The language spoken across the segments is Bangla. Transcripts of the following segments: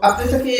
আপনি তাকে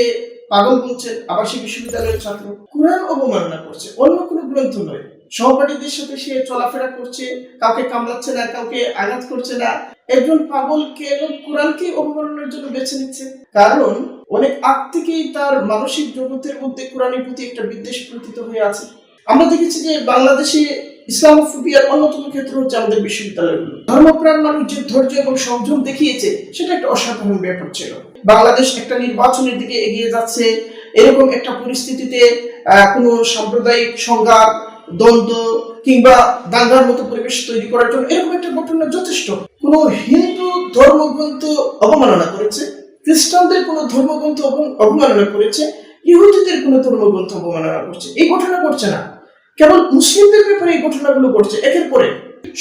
পাগল বলছেন আবাসিক বিশ্ববিদ্যালয়ের ছাত্র। কোরআন অবমাননা করছে, অন্য কোনো গ্রন্থ নয়। সহপাঠীদের সাথে সে চলাফেরা করছে, কাউকে কামড়াচ্ছে না, কাউকে আঘাত করছে না। একজন পাগল কেন কোরআনকে অবমাননার জন্য বেছে নিচ্ছে? কারণ অনেক আগ থেকেই তার মানসিক জগতের মধ্যে কোরআনের প্রতি একটা বিদ্বেষ প্রতীত হয়ে আছে। আমরা দেখেছি যে বাংলাদেশে ইসলামোফোবিয়ার অন্যতম ক্ষেত্র হচ্ছে আমাদের বিশ্ববিদ্যালয়গুলো। ধর্মপ্রাণ মানুষ যে ধৈর্য এবং সংযম দেখিয়েছে, সেটা একটা অসাধারণ ব্যাপার ছিল। বাংলাদেশ একটা নির্বাচনের দিকে এগিয়ে যাচ্ছে, এরকম একটা পরিস্থিতিতে কোনো সাম্প্রদায়িক সংঘাত, দ্বন্দ্ব কিংবা দাঙ্গার মতো পরিবেশ তৈরি করার জন্য এরকম একটা ঘটনা যথেষ্ট। কোনো হিন্দু ধর্মগ্রন্থ অবমাননা করেছে, খ্রিস্টানদের কোনো ধর্মগ্রন্থ অব- অবমাননা করেছে, ইহুদিদের কোনো ধর্মগ্রন্থ অবমাননা করছে, এই ঘটনা ঘটছে না। কেবল মুসলিমদের ব্যাপারে এই ঘটনাগুলো ঘটছে, একের পরে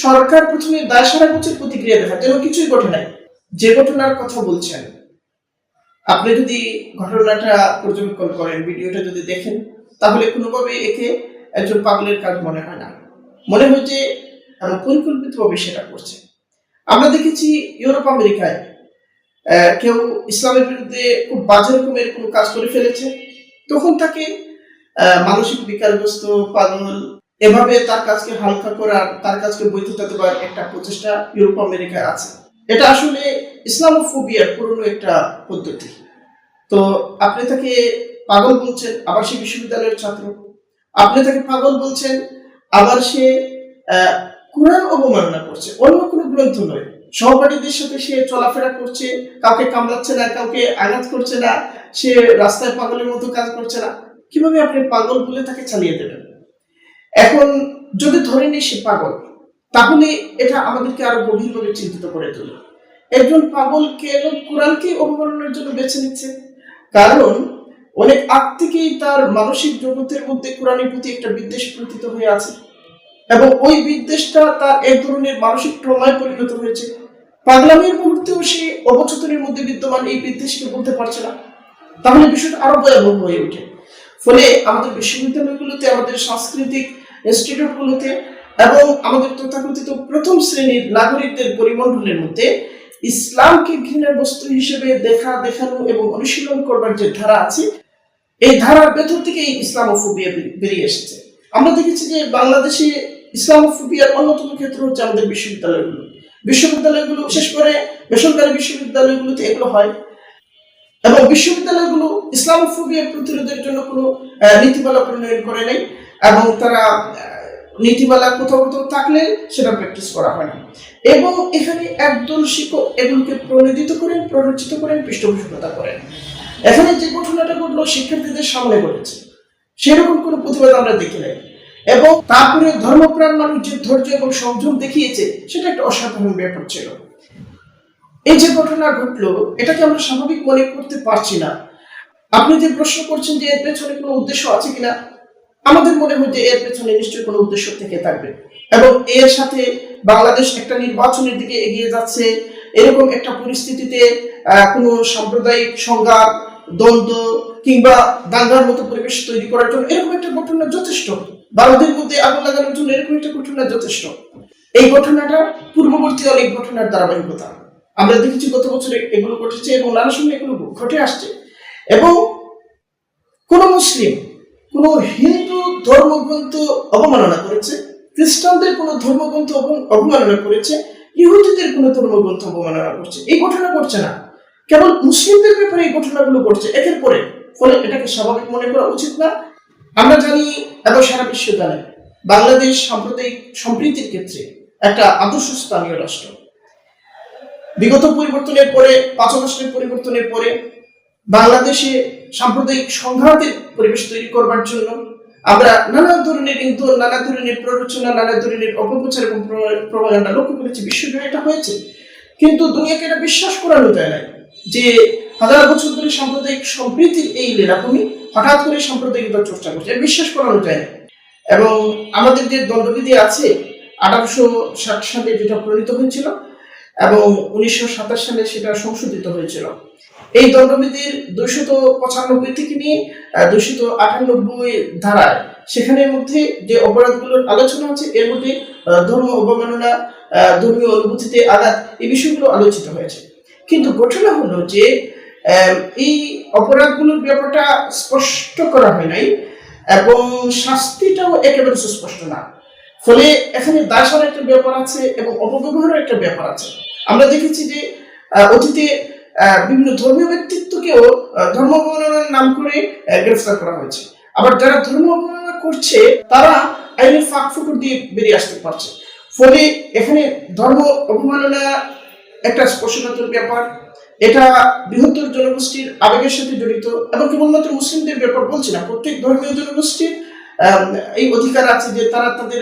সরকার প্রথমে দায় সারা প্রতিক্রিয়া দেখা যেন কিছুই ঘটে নাই। যে ঘটনার কথা বলছেন, আপনি যদি ঘটনাটা পর্যবেক্ষণ করেন, ভিডিওটা যদি দেখেন, তাহলে কোনোভাবে একে একজন পাগলের কাজ মনে হয় না। মনে হয় যে পরিকল্পিতভাবে সেটা করছে। আমরা দেখেছি ইউরোপ, আমেরিকায় কেউ ইসলামের বিরুদ্ধে খুব বাজে রকমের কোনো কাজ করে ফেলেছে। তখন তাকে মানসিক বিকারগ্রস্ত পাগল। এভাবে তার কাজকে হালকা করার তার কাজকে বৈধতা দেওয়ার একটা প্রচেষ্টা ইউরোপ, আমেরিকায় আছে। এটা আসলে ইসলামোফোবিয়ার পুরনো একটা পদ্ধতি। তো আপনি তাকে পাগল বলছেন, আবার সে বিশ্ববিদ্যালয়ের ছাত্র। আপনি তাকে পাগল বলছেন, আবার সে কোরআন অবমাননা করছে। অন্য কোনো গ্রন্থ নয়। সহপাঠীদের সাথে সে চলাফেরা করছে, কাউকে কামড়াচ্ছে না, কাউকে আঘাত করছে না, সে রাস্তায় পাগলের মতো কাজ করছে না। কীভাবে আপনি পাগল বলে তাকে চালিয়ে দেবেন? এখন যদি ধরে নিই সে পাগল, তাহলে এটা আমাদেরকে আরও গভীরভাবে চিন্তিত করে তোলে। একজন পাগল কেন কোরআনকে অবমাননার জন্য বেছে নিচ্ছে। কারণ অনেক আগ থেকেই তার মানসিক জগতের মধ্যে কোরআনের প্রতি একটা বিদ্বেষ প্রতীত হয়ে আছে। এবং ওই বিদ্বেষটা তার এক ধরনের মানসিক ট্রমায় পরিণত হয়েছে। পাগলামির মুহূর্তেও সে অবচেতনের মধ্যে বিদ্যমান এই বিদ্বেষকে বলতে পারছে না। তাহলে বিষয়টা আরও ভয়াবহ হয়ে ওঠে। ফলে আমাদের বিশ্ববিদ্যালয়গুলোতে, আমাদের সাংস্কৃতিক ইনস্টিটিউটগুলোতে এবং আমাদের তথাকথিত প্রথম শ্রেণির নাগরিকদের পরিমণ্ডলের মধ্যে ইসলামকে ঘৃণার বস্তু হিসেবে দেখা, দেখানো এবং অনুশীলন করবার যে ধারা আছে, এই ধারার ভেতর থেকে ইসলামোফোবিয়া বেরিয়ে এসেছে। আমরা দেখেছি যে বাংলাদেশে ইসলামোফোবিয়ার অন্যতম ক্ষেত্র হচ্ছে আমাদের বিশ্ববিদ্যালয়গুলো। বিশ্ববিদ্যালয়গুলো, বিশেষ করে বেসরকারি বিশ্ববিদ্যালয়গুলোতে এগুলো হয়। এবং বিশ্ববিদ্যালয়গুলো ইসলাম ইসলামোফোবিয়া প্রতিরোধের জন্য কোনো নীতিমালা প্রণয়ন করে নাই এবং তারা নীতিমালা কোথাও কোথাও থাকলে সেটা প্র্যাকটিস করা হয় না এবং এখানে একদল শিক্ষক এগুলোকে প্রণোদিত করেন, প্ররোচিত করেন, পৃষ্ঠপোষকতা করেন। এখানে যে ঘটনাটা ঘটলো, শিক্ষার্থীদের সামনে ঘটেছে। সেরকম কোনো প্রতিবাদ আমরা দেখি নাই। এবং তারপরে ধর্মপ্রাণ মানুষ যে ধৈর্য এবং সংযম দেখিয়েছে, সেটা একটা অসাধারণ ব্যাপার ছিল। এই যে ঘটনা ঘটলো এটাকে আমরা স্বাভাবিক মনে করতে পারছি না? আপনি যে প্রশ্ন করছেন যে এর পেছনে কোনো উদ্দেশ্য আছে কিনা, আমাদের মনে হয় যে এর পেছনে নিশ্চয়ই কোনো উদ্দেশ্য থেকে থাকবে। এবং এর সাথে বাংলাদেশ একটা নির্বাচনের দিকে এগিয়ে যাচ্ছে, এরকম একটা পরিস্থিতিতে কোনো সাম্প্রদায়িক সংঘাত, দ্বন্দ্ব, কিংবা দাঙ্গার মতো পরিবেশ তৈরি করার জন্য এরকম একটা ঘটনা যথেষ্ট। ভারতের মধ্যে আগুন লাগানোর জন্য এরকম একটা ঘটনা যথেষ্ট। এই ঘটনাটা পূর্ববর্তী অনেক ঘটনার ধারাবাহিকতা। আমরা দেখেছি গত বছরে এগুলো ঘটেছে এবং নানা সময় এগুলো ঘটে আসছে। এবং কোন মুসলিম, কোন হিন্দু ধর্মগ্রন্থ অবমাননা করেছে, খ্রিস্টানদের কোন ধর্মগ্রন্থ অবমাননা করেছে, ইহুদিদের কোন ধর্মগ্রন্থ অবমাননা করছে। এই ঘটনা ঘটছে না। কেবল মুসলিমদের ব্যাপারে এই ঘটনাগুলো ঘটছে। একের পরে ফলে এটাকে স্বাভাবিক মনে করা উচিত না। আমরা জানি এবং সারা বিশ্ব জানে বাংলাদেশ সাম্প্রদায়িক সম্প্রীতির ক্ষেত্রে একটা আদর্শ স্থানীয় রাষ্ট্র। বিগত পরিবর্তনের পরে, পাঁচ বছরের পরিবর্তনের পরে বাংলাদেশে সাম্প্রদায়িক সংঘাতের পরিবেশ তৈরি করবার জন্য আমরা নানা ধরনের কিন্তু নানা ধরনের প্ররোচনা, নানা ধরনের অপপ্রচার এবং প্রভাগান্ডা লক্ষ্য করেছি। বিশ্বজুড়ে এটা হয়েছে। কিন্তু দুনিয়াকে এটা বিশ্বাস করানো যায় না যে হাজার বছর ধরে সাম্প্রদায়িক সম্প্রীতির এই লীলাভূমি হঠাৎ করে সাম্প্রদায়িকতার চর্চা করছে। বিশ্বাস করানো যায় না এবং আমাদের যে দণ্ডবিধি আছে, আঠারোশো ষাট সালে যেটা প্রণীত হয়েছিল এবং উনিশশো সাতাশ সালে সেটা সংশোধিত হয়েছিল। এই দণ্ডবিধির দুইশত পঁচানব্বই থেকে নিয়ে দুইশত আটানব্বই ধারায় সেখানের মধ্যে যে অপরাধগুলোর আলোচনা হচ্ছে এর মধ্যে ধর্ম অবমাননা ধর্মীয় অনুভূতিতে আঘাত, এই বিষয়গুলো আলোচিত হয়েছে। কিন্তু ঘটনা হলো যে এই অপরাধগুলোর ব্যাপারটা স্পষ্ট করা হয় নাই এবং শাস্তিটাও একেবারে সুস্পষ্ট না। ফলে এখানে দাসার একটা ব্যাপার আছে এবং অপব্যবহারের একটা ব্যাপার আছে। আমরা দেখেছি যে অতীতে বিভিন্ন ধর্মীয় ব্যক্তিত্বকেও ধর্ম অবমাননার নাম করে গ্রেফতার করা হয়েছে। আবার যারা ধর্ম অবমাননা করছে, তারা আইনের ফাঁক ফুকুর দিয়ে বেরিয়ে আসতে পারছে। ফলে এখানে ধর্ম অবমাননা একটা স্পর্শকাতর ব্যাপার। এটা বৃহত্তর জনগোষ্ঠীর আবেগের সাথে জড়িত এবং কেবলমাত্র মুসলিমদের ব্যাপার বলছি না, প্রত্যেক ধর্মীয় জনগোষ্ঠীর এই অধিকার আছে যে তারা তাদের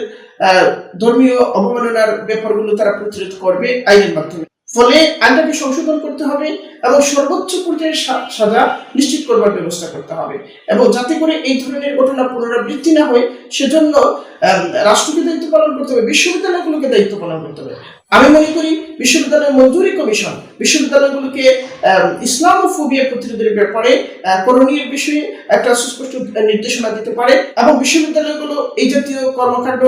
ধর্মীয় অবমাননার ব্যাপারগুলো তারা প্রতিরোধ করবে আইনের মাধ্যমে। ফলে আইনটাকে সংশোধন করতে হবে এবং সর্বোচ্চ পর্যায়ে সাজা নিশ্চিত করবার ব্যবস্থা করতে হবে। এবং যাতে করে এই ধরনের ঘটনা পুনরাবৃত্তি না হয় সেজন্য রাষ্ট্রকে দায়িত্ব পালন করতে হবে বিশ্ববিদ্যালয়গুলোকে দায়িত্ব পালন করতে হবে। আমি মনে করি বিশ্ববিদ্যালয় মঞ্জুরি কমিশন বিশ্ববিদ্যালয়গুলোকে আহ, ইসলামোফোবিয়া প্রতিরোধের ব্যাপারে করণীয় বিষয়ে একটা সুস্পষ্ট নির্দেশনা দিতে পারে এবং বিশ্ববিদ্যালয়গুলো এই জাতীয় কর্মকাণ্ড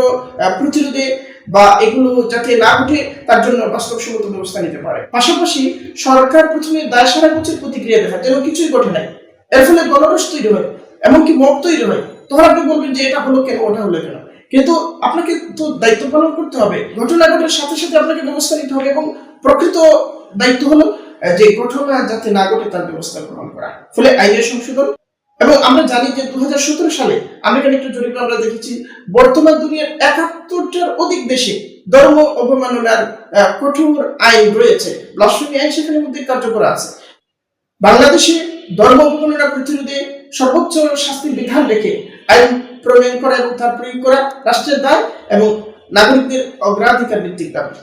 প্রতিরোধে বা এগুলো যাতে না ঘটে, তার জন্য বাস্তবসম্মত ব্যবস্থা নিতে পারে। পাশাপাশি সরকার প্রথমে দায় সারা বছর প্রতিক্রিয়া দেখায় যেন কিছুই ঘটে নাই। এর ফলে গণরস তৈরি হয়, এমনকি মত তৈরি হয়। তখন আপনি বলবেন যে এটা হলো কেন, ওটা হলো কেন? কিন্তু আপনাকে তো দায়িত্ব পালন করতে হবে। ঘটনা ঘটার সাথে সাথে আপনাকে ব্যবস্থা নিতে হবে এবং প্রকৃত দায়িত্ব হলো যে ঘটনা যাতে না ঘটে, তার ব্যবস্থা গ্রহণ করা। ফলে আইনের সংশোধন এবং আমরা জানি যে দুহাজার সতেরো সালে আমেরিকান একটা জরিপে আমরা দেখেছি, বর্তমান দুনিয়ার একাত্তরটার অধিক দেশে ধর্ম অবমাননার কঠোর আইন রয়েছে। ব্লাসফেমি আইন সেখানের মধ্যে কার্যকর আছে। বাংলাদেশে ধর্ম অবমাননা প্রতিরোধে সর্বোচ্চ শাস্তির বিধান রেখে আইন প্রণয়ন করা এবং তার প্রয়োগ করা রাষ্ট্রের দায় এবং নাগরিকদের অগ্রাধিকার ভিত্তিক দাবি।